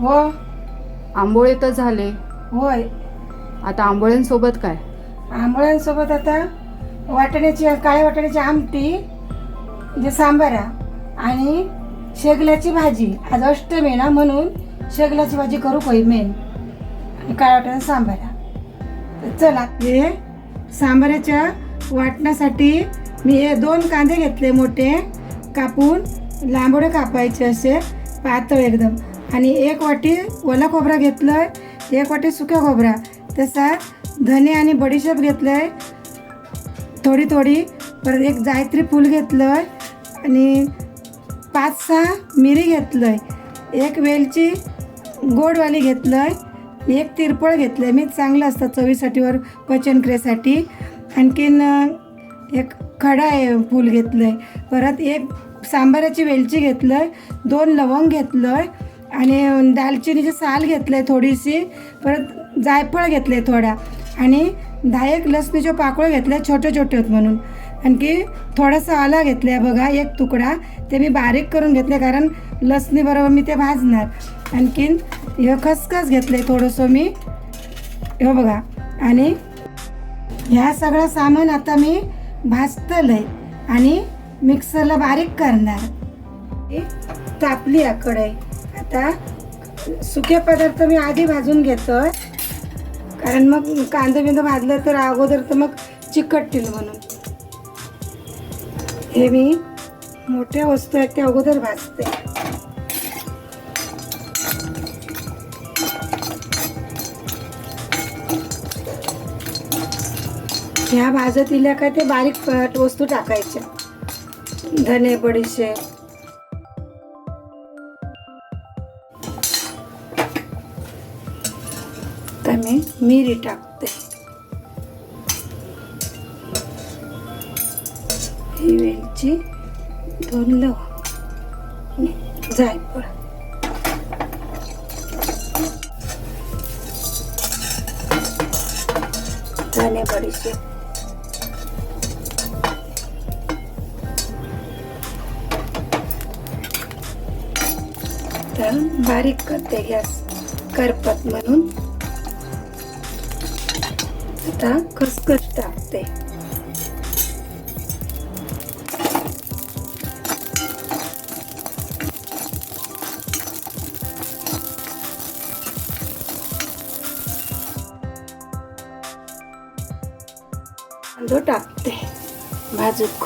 हो आंबोळे तर झाले. होय. आता आंबोळ्यांसोबत काय? आंबोळ्यांसोबत आता वाटाण्याची काळ्या वाटाण्याची आमटी म्हणजे सांबारा आणि शेगल्याची भाजी. आज अष्टमी ना म्हणून शेगल्याची भाजी करू काही मेन आणि काळ्या वाटाण्याचा सांबारा तर चला हे सांबाराच्या वाटण्यासाठी मी हे दोन कांदे घेतले मोठे कापून. लांबोडे कापायचे असे पातळ एकदम. आणि एक वाटी ओला खोबरा घेतलं एक वाटी सुक्या खोबरा. तसा धने आणि बडीशेप घेतलंय थोडी थोडी. परत एक जायत्री फूल घेतलं आणि पाच सहा मिरी घेतलंय. एक वेलची गोडवाली घेतलंय एक तिरपळ घेतलंय. मी चांगलं असतं चवीसाठीवर पचनक्रियेसाठी आणखीन एक खडा आहे फूल घेतलंय. परत एक सांबाराची वेलची घेतलंय दोन लवंग घेतलंय. आणि दालचिनीची साल घेतलंय थोडीशी परत जायफळ घेतले थोडा. आणि दहा एक लसणीचे पाकळ्या घेतल्या छोटे छोटे होत म्हणून. आणखी थोडासा आला घेतला बघा एक तुकडा. ते मी बारीक करून घेतले कारण लसणीबरोबर मी ते भाजणार. आणखीन हे खसखस घेतले थोडंसं मी. हे बघा. आणि ह्या सगळं सामान आता मी भाजतलंय आणि मिक्सरला बारीक करणार. हे तापली या कढई आता. सुके पदार्थ मी आधी भाजून घेतोय. कारण मग कांदा बिंदा भाजलं तर अगोदर तर मग चिकटतील म्हणून. हे मी मोठ्या वस्तू आहेत त्या अगोदर भाजते. ह्या भाजत इल्या काय ते बारीक वस्तू टाकायच्या. धने बडीशे मी मिरी टाकते ही। वेलची दोन लवंग जायफळ धने बडीशेप. तर बारीक करते गॅस करपत म्हणून आता खसखस टाकते कांदो टाकते भाजूक.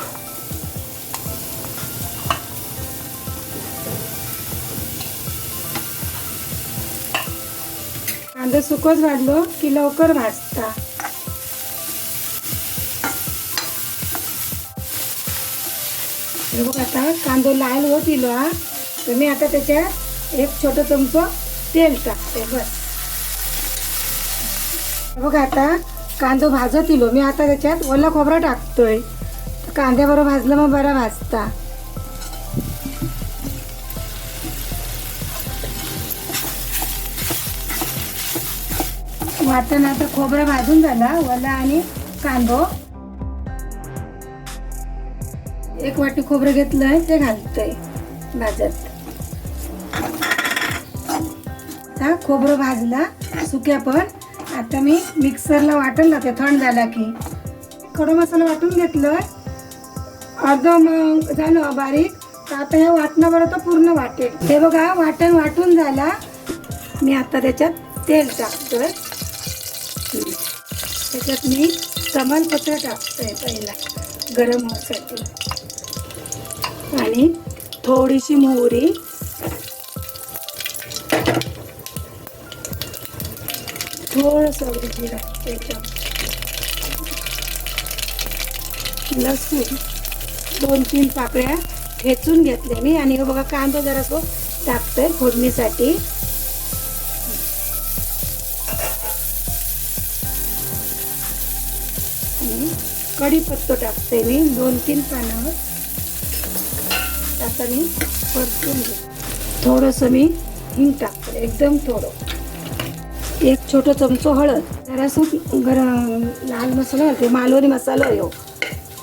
कांदा सुकच वाढलो की लवकर भाजता. हे बघ आता कांदो लाल होत इलो हा. तर मी आता त्याच्यात एक छोटं चमचं तेल टाकते बस. बघ आता कांदो भाजत इलो मी आता त्याच्यात ओला खोबरा टाकतोय. कांद्याबरोबर भाजलं मग बरा भाजता. वाटण आता खोबरं भाजून झाला ओला आणि कांदो. एक वाटी खोबरं घेतलंय ते घालतोय भाजत. आता खोबरं भाजला सुक्या पण. आता मी मिक्सरला वाटणला ते थंड झाला की. खडा मसाला वाटून घेतलं. अर्ध मग झालं हो बारीक. तर आता ह्या वाटणावर तो पूर्ण वाटेल. हे बघा वाटण वाटून झाला. मी आता त्याच्यात तेल टाकतोय. त्याच्यात मी तमालपत्र टाकतोय पहिला. गरम होण्यासाठी. आणि थोडीशी मोहरी. थोडंसं त्याच्या लसूण दोन तीन पाकळ्या ठेचून घेतले मी. आणि बघा कांदा जरासं टाकतोय फोडणीसाठी. कढीपत्ता टाकते मी दोन तीन पानावर आता मी परतून घे थोडंसं मी हिंग टाकते एकदम थोडं. एक छोटं चमचो हळद. जरासं गरम लाल मसाला घालते मालवणी मसाला येऊ हो,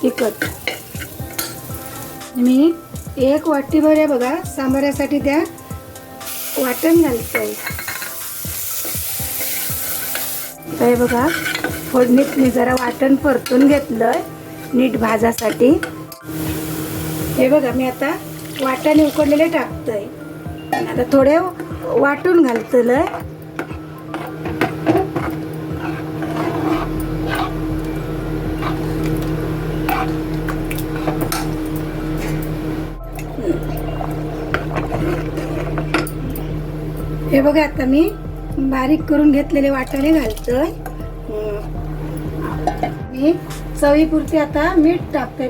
तिखट. मी एक वाटीभर आहे बघा सांबाऱ्यासाठी त्या वाटण घालते. तर हे बघा फोडणीत मी जरा वाटण परतून घेतलंय नीट भाजासाठी. हे बघा मी आता वाटाणे उकडलेले टाकतोय. आहे आता थोडे वाटून घालतलंय. हे बघा आता मी बारीक करून घेतलेले वाटाणे घालतोय. मी चवीपुरती आता मीठ टाकते.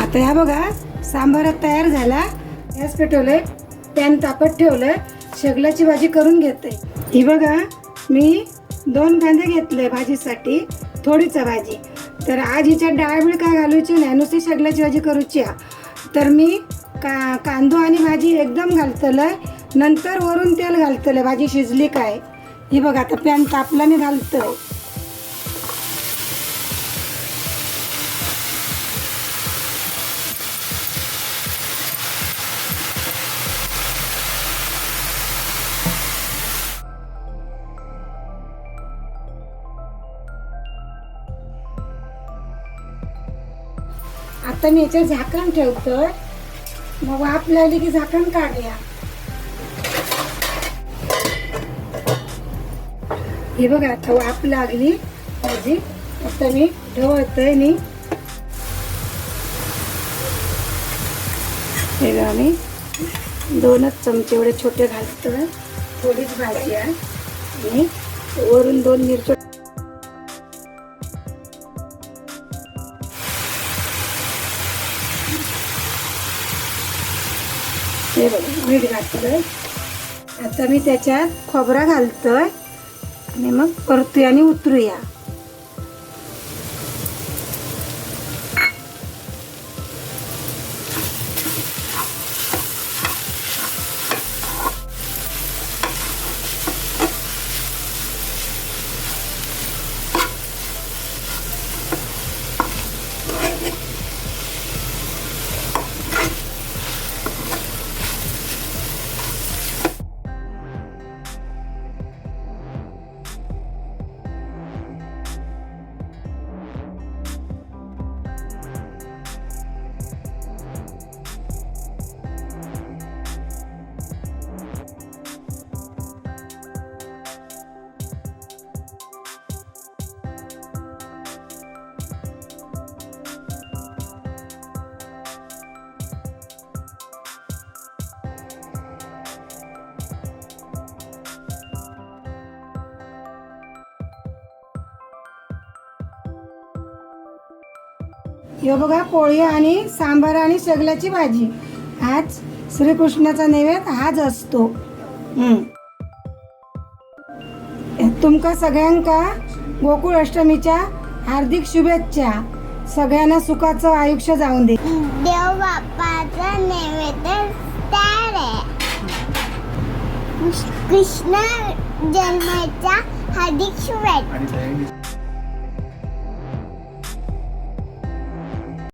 आता ह्या बघा सांबार तयार झाला. गॅस पेटवलंय पॅन तापत ठेवलंय शेगलाची भाजी करून घेते. ही बघा मी दोन कांदे घेतले भाजीसाठी थोडीच भाजी. तर आज हिच्यात डाळबीळ काय घालूची नाही नुसती शेगलाची भाजी करूची आहे? तर मी का कांदो आणि भाजी एकदम घालतलं नंतर वरून तेल घालतलं भाजी शिजली काय? ही बघा आता पॅन तापला मी आता मी याच्यात झाकण ठेवतोय. मग वाफ लागली की झाकण काढूया. हे बघा आता वाफ लागली. माझी आता मी ढवळतोय मी. हे बघा मी दोनच चमचे एवढे छोटे घालतोय. थोडीच भाजी आहे. आणि वरून दोन मिरच्या मीठ घातलंय. आता मी त्याच्यात खोबरा घालतोय. आणि मग परतूया आणि उतरूया. हे बघा पोळी आणि सांबार आणि शेगलाची भाजी. आज श्रीकृष्णाचा नैवेद्य हाच असतो. तुमका सगळ्यांका गोकुळ अष्टमीच्या हार्दिक शुभेच्छा. सगळ्यांना सुखाचं आयुष्य जाऊन दे. देव बाप्पाचा नैवेद्य तयार आहे. कृष्ण जन्माच्या हार्दिक शुभेच्छा.